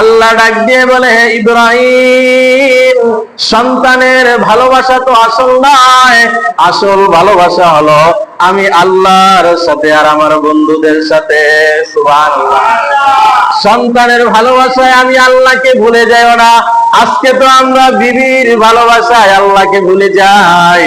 আল্লাহ ডাক দিয়ে বলে, হে ইব্রাহিম, সন্তানের ভালোবাসা তো আসল নয়। আসল ভালোবাসা হলো আমি আল্লাহর সাথে আর আমার বন্ধুদের সাথে। সন্তানের ভালোবাসায় আমি আল্লাহকে ভুলে যাই না। আজকে তো আমরা বিবির ভালোবাসায় আল্লাহকে ভুলে যাই।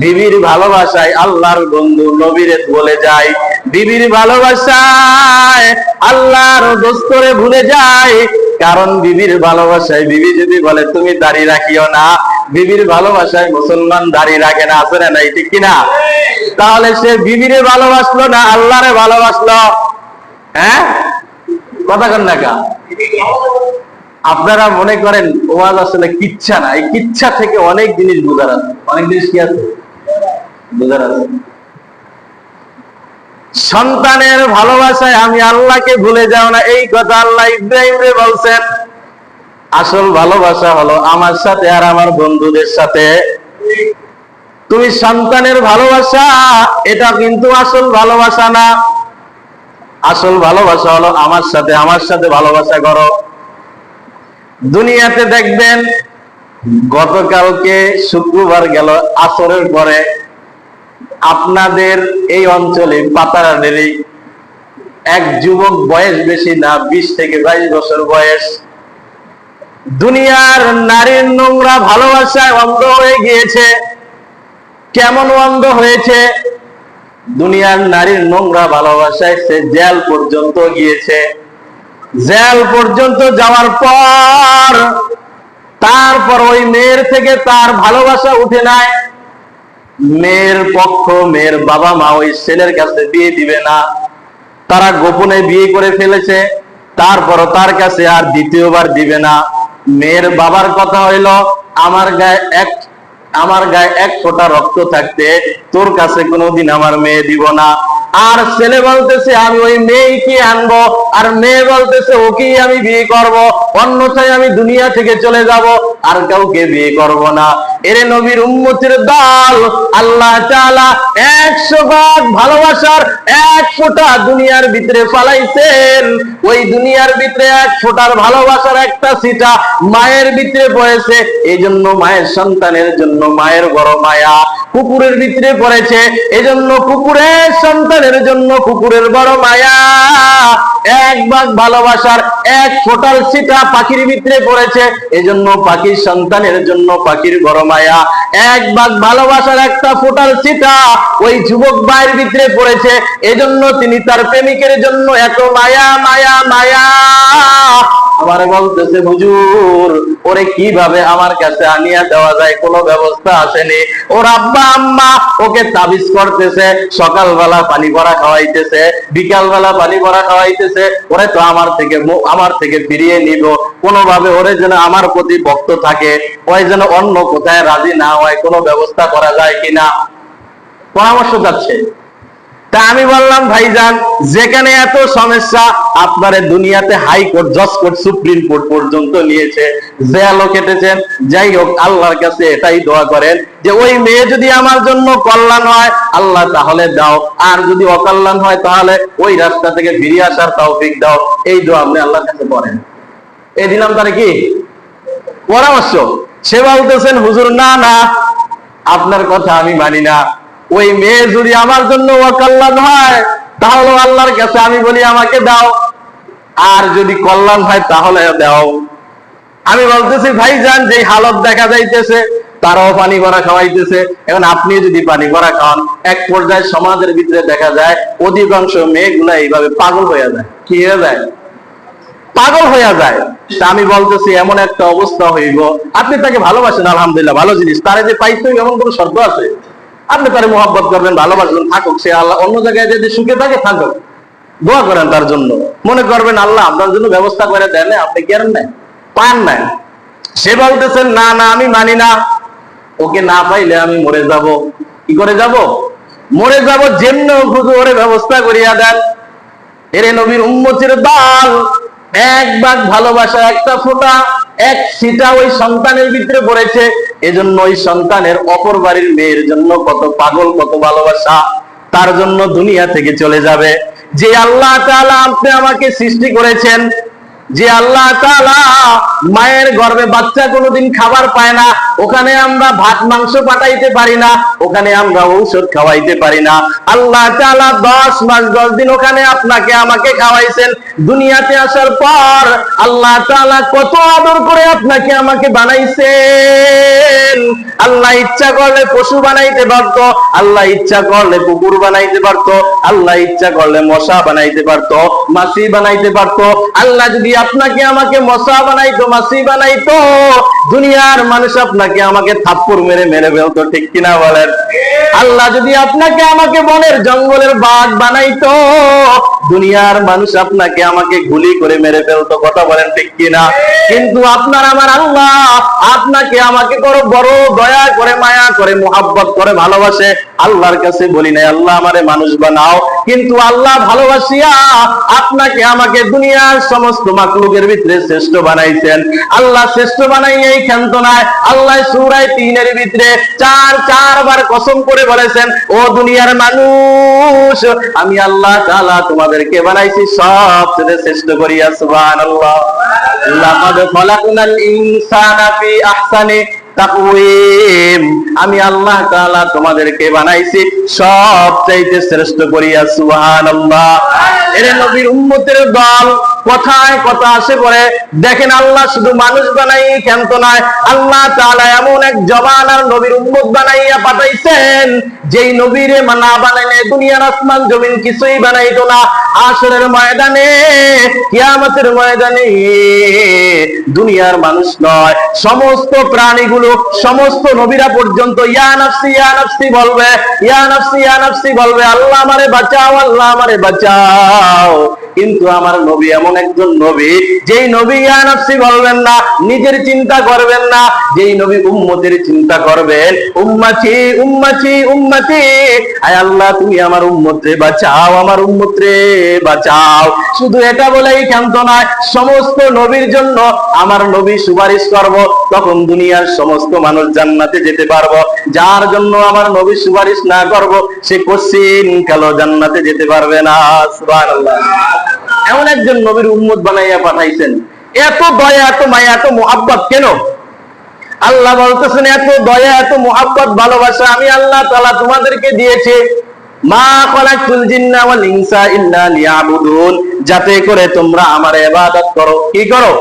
বিবির ভালোবাসায় আল্লাহর বন্ধু নবীরে বলে যাই। বিবির ভালোবাসায় আল্লাহর দোস্তরে ভুলে যায়। কারণ বিবির ভালোবাসায় বিবি যদি বলে, তুমি দাড়ি রাখিও না। বিবির ভালোবাসায় মুসলমান দাড়ি রাখে না, আছে না ঠিক কিনা? তাহলে সে বিবিরে ভালোবাসলো না আল্লাহরে ভালোবাসলো? হ্যাঁ? কথা কন কা? আপনারা মনে করেন, ওয়াজ আসলে কিচ্ছা না। এই কিচ্ছা থেকে অনেক জিনিস বোঝার আছে। অনেক জিনিস কি আছে? বোঝার আছে। সন্তানের ভালোবাসায় আমি আল্লাহকে ভুলে যাও না, এই কথা আল্লাহ ইব্রাহিম বলছেন। আসল ভালোবাসা হলো আমার সাথে আর আমার বন্ধুদের সাথে। তুমি সন্তানের ভালোবাসা, এটা কিন্তু আসল ভালোবাসা না। আসল ভালোবাসা হলো আমার সাথে আমার সাথে ভালোবাসা করো। দুনিয়াতে দেখবেন, গতকালকে শুক্রবার গেল, আসরের পরে আপনাদের এই অঞ্চলে পাতারাডেরই এক যুবক বয়স বেশি না, বিশ থেকে বাইশ বছর বয়স। দুনিয়ার নারীর নোংরা ভালোবাসায় অন্ধ হয়ে গিয়েছে। কেমন অন্ধ হয়েছে? দুনিয়ার নারীর নোংরা ভালোবাসায় সে জেল পর্যন্ত গিয়েছে। জেল পর্যন্ত যাওয়ার পর, তারপর ওই মেয়ের থেকে তার ভালোবাসা উঠে নাই। মেয়ের পক্ষ, মেয়ের বাবা মা ওই ছেলের কাছে বিয়ে দিবে না। তারা গোপনে বিয়ে করে ফেলেছে, তারপরও তার কাছে আর দ্বিতীয়বার দিবে না। মেয়ের বাবার কথা হইল, আমার গায়ে এক, আমার গায়ে এক ফোঁটা রক্ত থাকতে তোর কাছে কোনোদিন আমার মেয়ে দিব না। আর ছেলে বলতেছে, আমি ওই মেয়েকে আনব? আর মেয়ে বলতেছে, ওকেই আমি বিয়ে করব। অন্যথায় আমি দুনিয়া থেকে চলে যাব, আর কাউকে বিয়ে করব না। এরে নবীর উম্মতির দল, আল্লাহ তাআলা একশো ভাগ ভালোবাসার এক ফোঁটা দুনিয়ার ভিতরে ফালাইছেন। ওই দুনিয়ার ভিতরে এক ফোঁটার ভালোবাসার একটা সিটা মায়ের ভিতরে পড়েছে এই জন্য মায়ের সন্তানের জন্য মায়ের বড় মায়া কুকুরের ভিতরে পড়েছে, এজন্য কুকুরের সন্তানের জন্য কুকুরের বড় মায়া। এক ভাগ ভালোবাসার এক ফোটাল সিটা পাখির ভিতরে পড়েছে, এজন্য পাখির সন্তানের জন্য পাখির বড় মায়া এক ভাগ ভালোবাসার একটা ফোটাল সিটা ওই যুবক ভাইয়ের ভিতরে পড়েছে। এজন্য তিনি তার প্রেমিকের জন্য এত মায়া মায়া মায়া। আমার বলতেছে, হুজুর, ওরে কীভাবে আমার কাছে আনিয়া দেওয়া যায়? কোনো ব্যবস্থা আসেনি। ওর আব্বা, আম্মা ওকে তাবিজ করতেছে, সকালবেলা পানি ভরা খাওয়াইতেছে, বিকালবেলা পানি ভরা খাওয়াইতেছে। ওরে তো আমার থেকে আমার থেকে ফিরিয়ে নিব কোনোভাবে ওরে যেন আমার প্রতি ভক্ত থাকে, ওই যেন অন্য কোথায় রাজি না হয়, কোনো ব্যবস্থা করা যায় কিনা? পরামর্শ যাচ্ছে। তা আমি বললাম, ভাইজান, যেখানে এত সমস্যা, আপনারে দুনিয়াতে হাইকোর্ট জজ কোর্ট, সুপ্রিম কোর্ট পর্যন্ত নিয়েছে। জেলও কেটেছেন, যাই হোক, আল্লাহর কাছে এটাই দোয়া করেন যে ওই মেয়ে যদি আমার জন্য কল্যাণ হয়, আল্লাহ তাহলে দাও। আর যদি অকল্যাণ হয়, তাহলে ওই রাস্তা থেকে ফিরে আসার তৌফিক দাও। এই দোয়া আপনি আল্লাহর কাছে করেন। এই দিলাম তার কি? পরামর্শ। সে বলতেছেন, হুজুর, না না, আপনার কথা আমি মানি না। ওই মেয়ে যদি আমার জন্য অকল্যাণ হয়, তাহলে আল্লাহর কাছে আমি বলি, আমাকে দাও। আর যদি কল্যাণ হয়, তাহলে দাও। আমি বলতেছি, ভাইজান যে হালত দেখা যাইতেছে, তারাও পানি ভরা খাওয়াইতেছে। এখন আপনি যদি পানি ভরা খাওয়ান, এক পর্যায়ে সমাজের ভিতরে দেখা যায়, অধিকাংশ মেয়েগুলা এইভাবে পাগল হয়ে যায়। কি হয়ে যায়? পাগল হয়ে যায়। তা আমি বলতেছি, এমন একটা অবস্থা হইব। আপনি তাকে ভালোবাসেন, আলহামদুলিল্লাহ, ভালো জিনিস। তারা যে পাইতে এমন কোনো শর্ত আছে? আপনি তারে মোহাব্বত করবেন, ভালোবাসবেন, থাকুক। সে আল্লাহ অন্য জায়গায় যদি সুখে থাকে, থাকুক। দোয়া করেন তার জন্য। মনে করবেন, আল্লাহ আপনার জন্য ব্যবস্থা করে দেন, আপনি কি আনেন নাই? পান নাই। সে বলতেছেন, না না, আমি মানি না। ওকে না পাইলে আমি মরে যাব। কি করে যাব? মরে যাব যেমন ওরে ব্যবস্থা করিয়া দেন। এরে নবীর উম্মতির দল এক ভাগ ভালোবাসা একটা ফোঁটা, এক সিটা ওই সন্তানের ভিতরে পড়েছে। এজন্য ওই সন্তানের অপর বাড়ির মেয়ের জন্য কত পাগল, কত ভালোবাসা, তার জন্য দুনিয়া থেকে চলে যাবে। যে আল্লাহ তাআলা আপনি আমাকে সৃষ্টি করেছেন যে আল্লাহ মায়ের গর্ভে বাচ্চা কোনোদিন খাবার পায় না, ওখানে আমরা ভাত, মাংস পাঠাইতে পারি না, ওখানে আমরা ঔষধ খাওয়াইতে পারি না। আল্লাহ তাআলা দশ মাস, দশ দিন ওখানে আপনাকে, আমাকে খাওয়াইছেন। দুনিয়াতে আসার পর আল্লাহ তাআলা কত আদর করে আপনাকে, আমাকে বানাইছেন। আল্লাহ ইচ্ছা করলে পশু বানাইতে পারতো, আল্লাহ ইচ্ছা করলে কুকুর বানাইতে পারতো, আল্লাহ ইচ্ছা করলে মশা বানাইতে পারতো, মাছি বানাইতে পারতো। আল্লাহ যদি আপনাকে আমাকে মশা বানাইতো মাছি বানাইতো। দুনিয়ার মানুষ আপনাকে আমাকে থাপ্পড় মেরে মেরে ফেলতো, ঠিক কিনা বলেন? আল্লাহ যদি আপনাকে আমাকে বনের জঙ্গলের বাঘ বানাইতো, দুনিয়ার মানুষ আপনাকে আমাকে গুলি করে মেরে ফেলতো, কথা বলেন ঠিক কিনা? কিন্তু আপনার আমার আল্লাহ আপনাকে আমাকে করো বড় দয়া করে, মায়া করে, মোহাব্বত করে ভালোবাসে। আল্লাহর কাছে বলি নাই, আল্লাহ আমারে মানুষ বানাও। কিন্তু আল্লাহ ভালোবাসিয়া আপনাকে আমাকে দুনিয়ার সমস্ত মাকলুকের ভিতরে শ্রেষ্ঠ বানাইছেন। আল্লাহ শ্রেষ্ঠ বানাই এই ক্ষান্ত নাই আল্লাহ সুরায় তিনের ভিতরে চার কসম করে বলেছেন, ও দুনিয়ার মানুষ, আমি আল্লাহ তোমাদেরকে বানাইছি সবচেয়ে শ্রেষ্ঠ করিয়া সুবহানাল্লাহ। লাকাদ ইনসানা ফি আহসানি তাকওয়িম, আমি আল্লাহ তাআলা তোমাদেরকে বানাইছি সবচাইতে শ্রেষ্ঠ করিয়া সুবহানাল্লাহ। এরে নবীর উম্মতের দল কথায় কথা আসে পড়ে। দেখেন আল্লাহ শুধু মানুষ বানাই ক্ষান্ত নয়? আল্লাহ তাআলা এমন এক জবানার নবীর উম্মত বানাইয়া পাঠাইছেন, যেই নবীরে না বানাইলে দুনিয়ার আসমান জমিন কিছুই বানাইতো না। আসরের ময়দানে, কিয়ামতের ময়দানে দুনিয়ার মানুষ নয়। সমস্ত প্রাণীগুলো, সমস্ত নবীরা পর্যন্ত ইয়া নাফসি ইয়া নাফসি বলবে, ইয়া নাফসি ইয়া নাফসি বলবে, আল্লাহ আমারে বাঁচাও, আল্লাহ আমারে বাঁচাও। কিন্তু আমার নবী এমন একজন নবী, যেই নবী ইয়া নাফসি বলবেন না, নিজের চিন্তা করবেন না, যেই নবী উম্মতের চিন্তা করবেন, উম্মাতি উম্মাতি উম্মাতি, আয় আল্লাহ, তুমি আমার উম্মতরে বাঁচাও, আমার উম্মতরে বাঁচাও। শুধু এটা বলেই ক্ষান্ত নয়, সমস্ত নবীর জন্য আমার নবী সুপারিশ করব। তখন দুনিয়ার সমস্ত মানুষ জান্নাতে যেতে পারব। যার জন্য আমার নবী সুপারিশ না করব, সে কোশ্চিন কালো জান্নাতে যেতে পারবে না। এমন একজন নবীর উম্মত বানাইয়া পাঠাইছেন। এত দয়া, এত মায়া, এত মোহাব্বত কেন? আল্লাহ বলতেছেন, এত দয়া, এত মোহাব্বত, ভালোবাসা আমি আল্লাহ তাআলা তোমাদেরকে দিয়েছি। মা খলাকুল জিন্না ওয়াল ইনসা ইল্লা লিয়াবুদুন। যাতে করে তোমরা আমার ইবাদত করো। কি করো?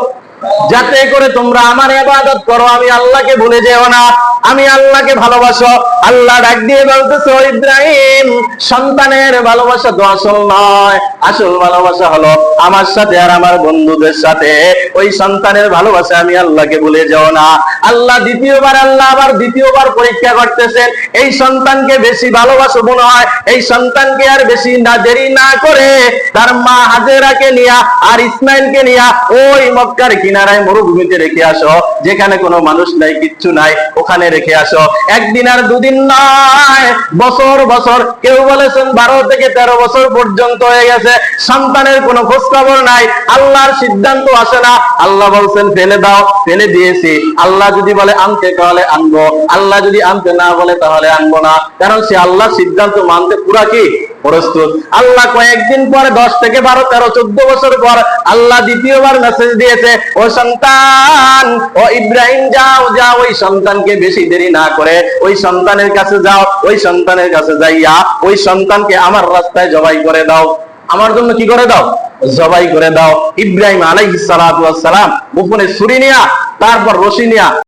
যাতে করে তোমরা আমার ইবাদত করো, আমি আল্লাহকে ভুলে যেও না, আমি আল্লাহকে ভালোবাসো। আল্লাহ ডাক দিয়ে বলতেছে ইব্রাহিম, সন্তানের ভালোবাসা তো আসল নয়, আসল ভালোবাসা হলো আমার সাথে আর আমার বন্ধুদের সাথে। ওই সন্তানের ভালোবাসা আমি আল্লাহকে ভুলে যাও না। আল্লাহ দ্বিতীয়বার, আল্লাহ আবার দ্বিতীয়বার পরীক্ষা করতেছেন, এই সন্তানকে বেশি ভালোবাসো মনে হয়, এই সন্তানকে আর বেশি না, দেরি না করে তার মা হাজেরাকে নিয়া আর ইসমাইলকে নিয়া ওই মক্কার কিনারায় মরুভূমিতে রেখে আসো, যেখানে কোনো মানুষ নাই, কিচ্ছু নাই, ওখানে রেখে আসো। একদিন আর দুদিন নয় বছর বছর, কেউ বলেছেন বারো থেকে তেরো বছর পর্যন্ত হয়ে গেছে, সন্তানের কোনো খোঁজ খবর নাই, আল্লাহর সিদ্ধান্ত আসে না। আল্লাহ বলছেন, ফেলে দাও, ফেলে দিয়েছি। আল্লাহ যদি বলে, আনতে তাহলে আনব। আল্লাহ যদি আনতে না বলে, তাহলে আনব না। কারণ সে আল্লাহ সিদ্ধান্ত মানতে পুরা কি? প্রস্তুত। আল্লাহ কয়েকদিন পরে, দশ থেকে বারো, তেরো, চোদ্দ বছর পর আল্লাহ দ্বিতীয়বার মেসেজ দিয়েছে, ও সন্তান, ও ইব্রাহিম, যাও যাও, ওই সন্তানকে বেশি দেরি না করে, ওই সন্তানের কাছে যাও, ওই সন্তানের কাছে যাইয়া, ওই সন্তানকে আমার রাস্তায় জবাই করে দাও। আমার জন্য কি করে দাও? জবাই করে দাও। ইব্রাহিম ওয়াস সালাম গোপনে ছুরি নিয়া, তারপর রশি নিয়া